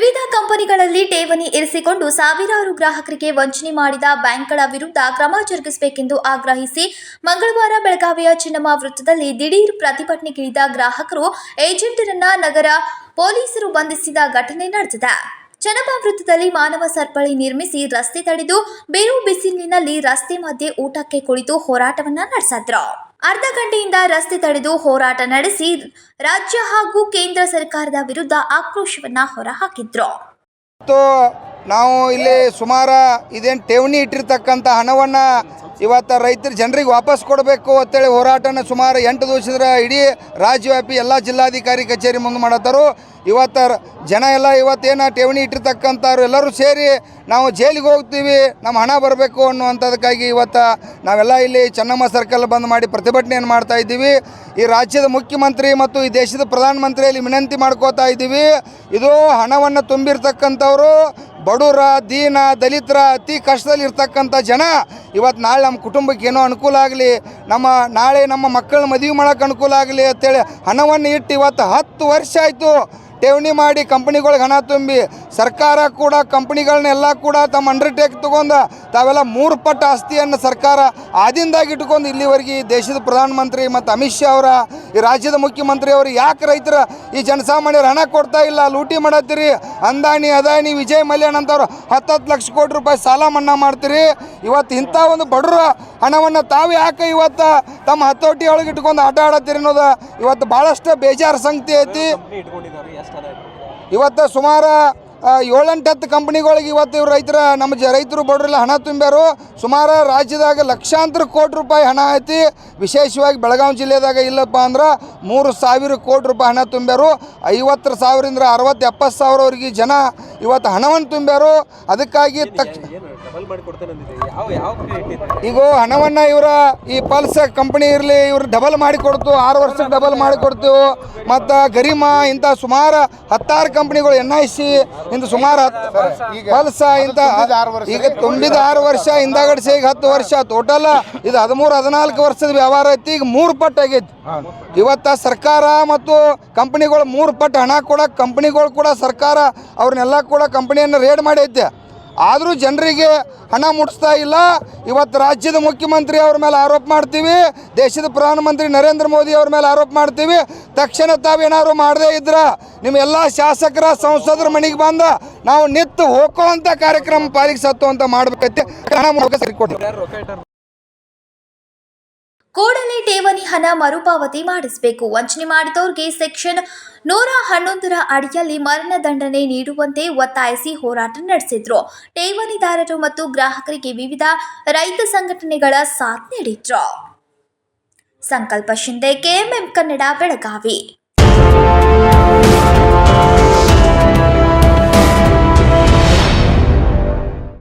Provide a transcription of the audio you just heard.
ಬ್ಯಾಂಕ್ಗಳಲ್ಲಿ ಠೇವಣಿ ಇರಿಸಿಕೊಂಡು ಸಾವಿರಾರು ಗ್ರಾಹಕರಿಗೆ ವಂಚನೆ ಮಾಡಿದ ಬ್ಯಾಂಕ್ಗಳ ವಿರುದ್ಧ ಕ್ರಮ ಜರುಗಿಸಬೇಕೆಂದು ಆಗ್ರಹಿಸಿ ಮಂಗಳವಾರ ಬೆಳಗಾವಿಯ ಚಿನ್ನಮ್ಮ ವೃತ್ತದಲ್ಲಿ ದಿಢೀರ್ ಪ್ರತಿಭಟನೆಗಿಳಿದ ಗ್ರಾಹಕರು ಏಜೆಂಟರನ್ನ ನಗರ ಪೊಲೀಸರು ಬಂಧಿಸಿದ ಘಟನೆ ನಡೆದಿದೆ. ಚನಪ ವೃತ್ತದಲ್ಲಿ ಮಾನವ ಸರಪಳಿ ನಿರ್ಮಿಸಿ ರಸ್ತೆ ತಡೆದು ಬೇರು ಬಿಸಿಲಿನಲ್ಲಿ ರಸ್ತೆ ಮಧ್ಯೆ ಊಟಕ್ಕೆ ಕುಳಿತು ಹೋರಾಟವನ್ನ ನಡೆಸಿದ್ರು. ಅರ್ಧ ಗಂಟೆಯಿಂದ ರಸ್ತೆ ತಡೆದು ಹೋರಾಟ ನಡೆಸಿ ರಾಜ್ಯ ಹಾಗೂ ಕೇಂದ್ರ ಸರ್ಕಾರದ ವಿರುದ್ಧ ಆಕ್ರೋಶವನ್ನ ಹೊರಹಾಕಿದ್ರು. ನಾವು ಇಲ್ಲಿ ಸುಮಾರು ಇದೇನು ಠೇವಣಿ ಇಟ್ಟಿರ್ತಕ್ಕಂಥ ಹಣವನ್ನು ಇವತ್ತು ರೈತರ ಜನರಿಗೆ ವಾಪಸ್ ಕೊಡಬೇಕು ಅಂತೇಳಿ ಹೋರಾಟನ ಸುಮಾರು ಎಂಟು ದಿವಸದ ಇಡೀ ರಾಜ್ಯವ್ಯಾಪಿ ಎಲ್ಲ ಜಿಲ್ಲಾಧಿಕಾರಿ ಕಚೇರಿ ಮುಂದೆ ಮಾಡತ್ತಾರು. ಇವತ್ತು ಜನ ಎಲ್ಲ ಇವತ್ತೇನು ಠೇವಣಿ ಇಟ್ಟಿರ್ತಕ್ಕಂಥವ್ರು ಎಲ್ಲರೂ ಸೇರಿ ನಾವು ಜೈಲಿಗೆ ಹೋಗ್ತೀವಿ ನಮ್ಮ ಹಣ ಬರಬೇಕು ಅನ್ನುವಂಥದ್ದಕ್ಕಾಗಿ ಇವತ್ತು ನಾವೆಲ್ಲ ಇಲ್ಲಿ ಚೆನ್ನಮ್ಮ ಸರ್ಕಲ್ ಬಂದ್ ಮಾಡಿ ಪ್ರತಿಭಟನೆಯನ್ನು ಮಾಡ್ತಾ ಇದ್ದೀವಿ. ಈ ರಾಜ್ಯದ ಮುಖ್ಯಮಂತ್ರಿ ಮತ್ತು ಈ ದೇಶದ ಪ್ರಧಾನಮಂತ್ರಿಯಲ್ಲಿ ವಿನಂತಿ ಮಾಡ್ಕೋತಾ ಇದ್ದೀವಿ. ಇದು ಹಣವನ್ನು ತುಂಬಿರ್ತಕ್ಕಂಥವ್ರು ಬಡವರ ದೀನ, ದಲಿತರ ಅತಿ ಕಷ್ಟದಲ್ಲಿ ಇರ್ತಕ್ಕಂಥ ಜನ ಇವತ್ತು ನಾಳೆ ನಮ್ಮ ಕುಟುಂಬಕ್ಕೆ ಏನೋ ಅನುಕೂಲ ಆಗಲಿ, ನಮ್ಮ ನಾಳೆ ನಮ್ಮ ಮಕ್ಕಳ ಮದುವೆ ಮಾಡೋಕ್ಕೆ ಅನುಕೂಲ ಆಗಲಿ ಅಂತೇಳಿ ಹಣವನ್ನು ಇಟ್ಟು ಇವತ್ತು ಹತ್ತು ವರ್ಷ ಆಯಿತು ಠೇವಣಿ ಮಾಡಿ ಕಂಪ್ನಿಗಳಿಗೆ ಹಣ ತುಂಬಿ, ಸರ್ಕಾರ ಕೂಡ ಕಂಪ್ನಿಗಳನ್ನೆಲ್ಲ ಕೂಡ ತಮ್ಮ ಅಂಡರ್ಟೇಕ್ ತಗೊಂಡು ತಾವೆಲ್ಲ ಮೂರು ಪಟ್ಟು ಆಸ್ತಿಯನ್ನು ಸರ್ಕಾರ ಆದಿಂದಾಗಿ ಇಟ್ಕೊಂಡು ಇಲ್ಲಿವರೆಗೆ ದೇಶದ ಪ್ರಧಾನಮಂತ್ರಿ ಮತ್ತು ಅಮಿತ್ ಶಾ ಅವರ, ಈ ರಾಜ್ಯದ ಮುಖ್ಯಮಂತ್ರಿ ಅವರು ಯಾಕೆ ರೈತರ ಈ ಜನಸಾಮಾನ್ಯರು ಹಣ ಕೊಡ್ತಾ ಇಲ್ಲ, ಲೂಟಿ ಮಾಡತ್ತೀರಿ ಅಂದಾನಿ ಅದಾನಿ ವಿಜಯ್ ಮಲ್ಯಾಣ್ ಅಂತವ್ರು ಹತ್ತತ್ತು ಲಕ್ಷ ಕೋಟಿ ರೂಪಾಯಿ ಸಾಲ ಮನ್ನಾ ಮಾಡ್ತೀರಿ. ಇವತ್ತು ಇಂಥ ಒಂದು ಬಡವರ ಹಣವನ್ನು ತಾವು ಯಾಕೆ ಇವತ್ತು ತಮ್ಮ ಹತೋಟಿ ಒಳಗೆ ಇಟ್ಕೊಂಡು ಆಟ ಆಡತ್ತೀರಿ ಅನ್ನೋದು ಇವತ್ತು ಭಾಳಷ್ಟು ಬೇಜಾರು ಸಂಗತಿ ಐತಿ. ಇವತ್ತು ಸುಮಾರು ಏಳೆಂಟು ಹತ್ತು ಕಂಪ್ನಿಗಳಿಗೆ ಇವತ್ತು ಇವ್ರು ರೈತರ ನಮ್ಮ ಜ ರೈತರು ಬಡವರೆಲ್ಲ ಹಣ ತುಂಬ್ಯಾರು. ಸುಮಾರು ರಾಜ್ಯದಾಗ ಲಕ್ಷಾಂತರ ಕೋಟಿ ರೂಪಾಯಿ ಹಣ ಐತಿ. ವಿಶೇಷವಾಗಿ ಬೆಳಗಾವಿ ಜಿಲ್ಲೆದಾಗ ಇಲ್ಲಪ್ಪ ಅಂದ್ರೆ ಮೂರು ಸಾವಿರ ಕೋಟಿ ರೂಪಾಯಿ ಹಣ ತುಂಬ್ಯಾರು. ಐವತ್ತು ಸಾವಿರದಿಂದ ಅರವತ್ತು ಎಪ್ಪತ್ತು ಸಾವಿರವರೆಗೆ ಜನ ಇವತ್ತು ಹಣವನ್ನು ತುಂಬ್ಯಾರು ಅದಕ್ಕಾಗಿ ತಕ್ಷ ಡಬಲ್ ಮಾಡಿ ಕೊಡ್ತೇನೆ ಅಂದಿದೆ ಯಾವ ಯಾವ ಇಟ್ಟಿದ್ದೆ ಈಗ ಹಣವನ್ನು ಇವರ ಈ ಪಲ್ಸ್ ಕಂಪನಿ ಇರಲಿ ಇವ್ರು ಡಬಲ್ ಮಾಡಿ ಕೊಡ್ತು ಆರು ವರ್ಷಕ್ಕೆ ಡಬಲ್ ಮಾಡಿ ಕೊಡ್ತು ಮತ್ತು ಗರಿಮಾ ಇಂಥ ಸುಮಾರು ಹತ್ತಾರು ಕಂಪ್ನಿಗಳು ಎನ್ ಐ ಸಿ ಇಂಥ ಸುಮಾರು ಹತ್ತು ಪಲ್ಸ ಇಂಥ ಈಗ ತುಂಬಿದ ಆರು ವರ್ಷ ಹಿಂದಾಗಡೆ ಈಗ ಹತ್ತು ವರ್ಷ ಟೋಟಲ್ ಇದು ಹದಿಮೂರು ಹದಿನಾಲ್ಕು ವರ್ಷದ ವ್ಯವಹಾರ ಐತಿ ಈಗ ಮೂರು ಪಟ್ಟು ಆಗೈತಿ. ಇವತ್ತು ಸರ್ಕಾರ ಮತ್ತು ಕಂಪ್ನಿಗಳು ಮೂರು ಪಟ್ಟು ಹಣ ಕೊಡಕ್ಕೆ ಕಂಪ್ನಿಗಳು ಕೂಡ ಸರ್ಕಾರ ಅವ್ರನ್ನೆಲ್ಲ ಕೂಡ ಕಂಪನಿಯನ್ನು ರೇಡ್ ಮಾಡೈತೆ ಆದರೂ ಜನರಿಗೆ ಹಣ ಮುಟ್ಟಿಸ್ತಾ ಇಲ್ಲ. ಇವತ್ತು ರಾಜ್ಯದ ಮುಖ್ಯಮಂತ್ರಿ ಅವ್ರ ಮೇಲೆ ಆರೋಪ ಮಾಡ್ತೀವಿ. ದೇಶದ ಪ್ರಧಾನಮಂತ್ರಿ ನರೇಂದ್ರ ಮೋದಿ ಅವ್ರ ಮೇಲೆ ಆರೋಪ ಮಾಡ್ತೀವಿ. ತಕ್ಷಣ ತಾವೇನಾದ್ರು ಮಾಡದೇ ಇದ್ರ ನಿಮ್ಮೆಲ್ಲ ಶಾಸಕರ, ಸಂಸದರ ಮನೆಗೆ ಬಂದ ನಾವು ನಿತ್ತು ಹೋಗುವಂಥ ಕಾರ್ಯಕ್ರಮ ಪಾಲಿಗೆ ಸತ್ತು ಅಂತ ಮಾಡ್ಬೇಕೈತೆ. ಹಣ ಮೂಲಕ ಸರಿ ಕೊಡಿ ಯಾರು ರೊಕ್ಕ ಇಟ್ಟಾರ ಕೂಡಲೇ ಠೇವಣಿ ಹಣ ಮರುಪಾವತಿ ಮಾಡಿಸಬೇಕು. ವಂಚನೆ ಮಾಡಿದವರಿಗೆ ಸೆಕ್ಷನ್ ನೂರ ಹನ್ನೊಂದರ ಅಡಿಯಲ್ಲಿ ಮರಣದಂಡನೆ ನೀಡುವಂತೆ ಒತ್ತಾಯಿಸಿ ಹೋರಾಟ ನಡೆಸಿದ್ರು. ಠೇವಣಿದಾರರು ಮತ್ತು ಗ್ರಾಹಕರಿಗೆ ವಿವಿಧ ರೈತ ಸಂಘಟನೆಗಳ ಸಾಥ್ ನೀಡಿದ್ರು. ಸಂಕಲ್ಪ ಶಿಂದೆ ಕೆಎಂಎಂ ಕನ್ನಡ, ಬೆಳಗಾವಿ.